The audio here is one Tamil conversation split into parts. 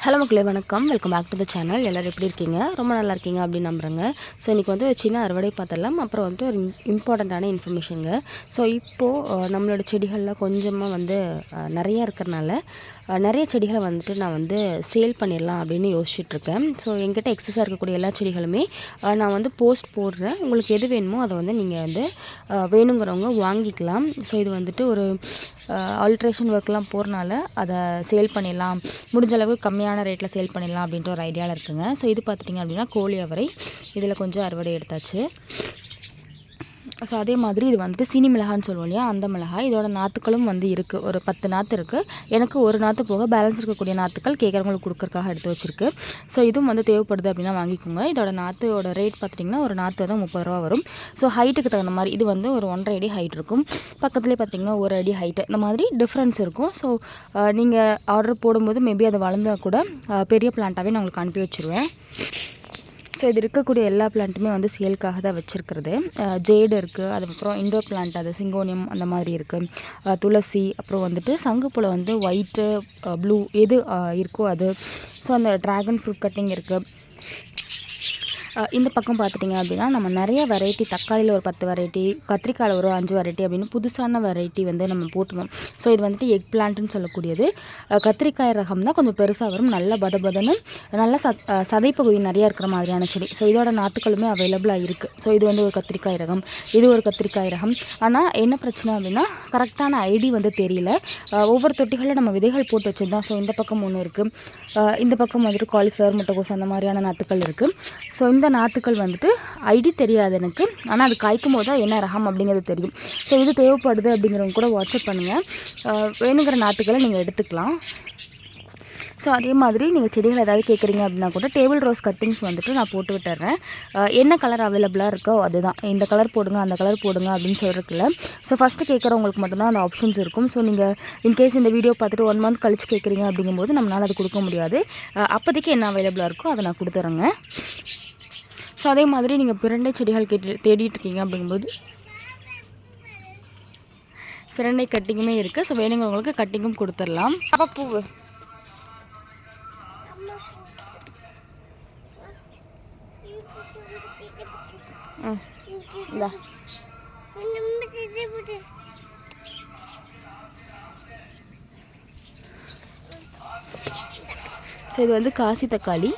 ஹலோ மக்களே வணக்கம். Welcome back to the channel எல்லோரும் எப்படி இருக்கீங்க? ரொம்ப நல்லா இருக்கீங்க அப்படின்னு நம்புகிறேங்க ஸோ இன்றைக்கி வந்து ஒரு சின்ன அறுவடை பார்த்தலாம் அப்புறம் வந்து ஒரு இம்பார்ட்டண்ட்டான இன்ஃபர்மேஷனுங்க ஸோ இப்போது நம்மளோட செடிகளில் கொஞ்சமாக வந்து நிறையா இருக்கிறனால நிறைய செடிகளை வந்துட்டு நான் வந்து சேல் பண்ணிடலாம் அப்படின்னு யோசிச்சுட்ருக்கேன். ஸோ எங்கிட்ட எக்ஸஸாக இருக்கக்கூடிய எல்லா செடிகளுமே நான் வந்து போஸ்ட் போடுறேன். உங்களுக்கு எது வேணுமோ அதை வந்து நீங்கள் வந்து வேணுங்கிறவங்க வாங்கிக்கலாம். ஸோ இது வந்துட்டு ஒரு ஆல்ட்ரேஷன் ஒர்க்லாம் போகிறனால அதை சேல் பண்ணிடலாம். முடிஞ்ச அளவு கம்மியான ரேட்டில் சேல் பண்ணிடலாம் அப்படின்ற ஒரு ஐடியாவில் இருக்குங்க. ஸோ இது பார்த்துட்டிங்க அப்படின்னா கோழி அவரை இதில் கொஞ்சம் அறுவடை எடுத்தாச்சு. ஸோ அதே மாதிரி இது வந்துட்டு சீனி மிளகான்னு சொல்லுவோம் இல்லையா? அந்த மிளகாய் இதோட நாற்றுக்களும் வந்து இருக்குது ஒரு பத்து நாற்று இருக்குது எனக்கு ஒரு நாற்று போக பேலன்ஸ் இருக்கக்கூடிய நாற்றுக்கள் கேட்குறவங்களுக்கு கொடுக்குறக்காக எடுத்து வச்சுருக்கு. ஸோ இதுவும் வந்து தேவைப்படுது அப்படின்னா வாங்கிக்கோங்க. இதோட நாற்றோட ரேட் பார்த்திங்கன்னா ஒரு நாற்று தான் முப்பது ரூபா வரும். ஸோ ஹைட்டுக்கு தகுந்த மாதிரி இது வந்து ஒரு ஒன்றரை அடி ஹைட் இருக்கும். பக்கத்துலேயே பார்த்திங்கன்னா ஒரு அடி ஹைட்டு இந்த மாதிரி டிஃப்ரென்ஸ் இருக்கும். ஸோ நீங்கள் ஆர்டர் போடும்போது மேபி அதை வளர்ந்தால் கூட பெரிய பிளான்ட்டாகவே நான் உங்களுக்கு அனுப்பி வச்சுருவேன். ஸோ இது இருக்கக்கூடிய எல்லா பிளான்ட்டுமே வந்து சேலுக்காக தான் வச்சுருக்கிறது. ஜேடு இருக்குது அதுக்கப்புறம் இண்டோர் பிளான்ட் அது சிங்கோனியம் அந்த மாதிரி இருக்குது துளசி அப்புறம் வந்துட்டு சங்குப்பூவில் வந்து ஒயிட்டு ப்ளூ எது இருக்கோ அது. ஸோ அந்த ட்ராகன் ஃப்ரூட் கட்டிங் இருக்குது இந்த பக்கம் பார்த்துட்டிங்க அப்படின்னா நம்ம நிறைய வெரைட்டி தக்காளியில் ஒரு பத்து வெரைட்டி கத்திரிக்காயில் ஒரு அஞ்சு வெரைட்டி அப்படின்னு புதுசான வெரைட்டி வந்து நம்ம போட்டுருவோம் ஸோ இது வந்துட்டு எக் பிளான்ட்னு சொல்லக்கூடியது கத்திரிக்காய் ரகம் தான் கொஞ்சம் பெருசாக வரும். நல்ல பத பதனும் நல்ல சத் சதைப்பகுதி நிறையா இருக்கிற மாதிரியான செடி. ஸோ இதோட நாற்றுக்களுமே அவைலபிளாக இருக்குது ஸோ இது வந்து ஒரு கத்திரிக்காய் ரகம். இது ஒரு கத்திரிக்காய் ரகம். ஆனால் என்ன பிரச்சனை அப்படின்னா கரெக்டான ஐடி வந்து தெரியல. ஒவ்வொரு தொட்டிகளில் நம்ம விதைகள் போட்டு வச்சுருந்தோம். ஸோ இந்த பக்கம் ஒன்று இருக்குது இந்த பக்கம் வந்துட்டு காலிஃப்ளவர் முட்டைகோஸ் அந்த மாதிரியான நாற்றுக்கள் இருக்குது ஸோ இந்த இந்த நாற்றுக்கள் வந்துட்டு ஐடி தெரியாது எனக்கு. ஆனால் அது காய்க்கும் போது தான் என்ன ரகம் அப்படிங்கிறது தெரியும். ஸோ இது தேவைப்படுது அப்படிங்கிறவங்க கூட வாட்ஸ்அப் பண்ணுங்கள் வேணுங்கிற நாற்றுக்களை நீங்கள் எடுத்துக்கலாம். ஸோ அதே மாதிரி நீங்கள் செடிகள் ஏதாவது கேட்குறீங்க அப்படின்னா கூட டேபிள் ரோஸ் கட்டிங்ஸ் வந்துட்டு நான் போட்டு விட்டுறேன். என்ன கலர் அவைலபிளாக இருக்கோ அதுதான். இந்த கலர் போடுங்க அந்த கலர் போடுங்க அப்படின்னு சொல்கிறதுக்குல ஸோ ஃபஸ்ட்டு கேட்குறவங்களுக்கு மட்டும்தான் அந்த ஆப்ஷன்ஸ் இருக்கும். ஸோ நீங்கள் இன்கேஸ் இந்த வீடியோ பார்த்துட்டு ஒன் மந்த் கழிச்சு கேட்குறீங்க அப்படிங்கும்போது நம்மளால் அது கொடுக்க முடியாது. அப்போதைக்கு என்ன அவைலபிளாக இருக்கோ அதை நான் கொடுத்துட்றேங்க ஸோ அதே மாதிரி நீங்கள் பிரண்டை செடிகள் கேட்டு தேடிட்டு இருக்கீங்க அப்படிங்கும்போது பிரண்டை கட்டிங்குமே இருக்குது ஸோ வேணுங்கிறவங்களுக்கு கட்டிங்கும் கொடுத்துடலாம் அப்போ பூவு ஸோ இது வந்து காசி தக்காளி.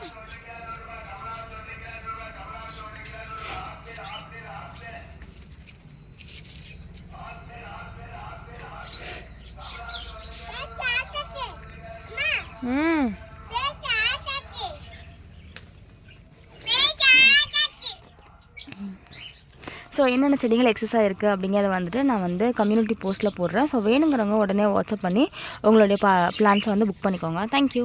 ஸோ என்னென்ன செடிகள் எக்ஸஸாக இருக்குது அப்படிங்கிறத வந்துட்டு நான் வந்து கம்யூனிட்டி போஸ்ட்டில் போடுறேன். ஸோ வேணுங்கிறவங்க உடனே வாட்ஸ்அப் பண்ணி உங்களுடைய பா பிளான்ஸை வந்து புக் பண்ணிக்கோங்க. தேங்க்யூ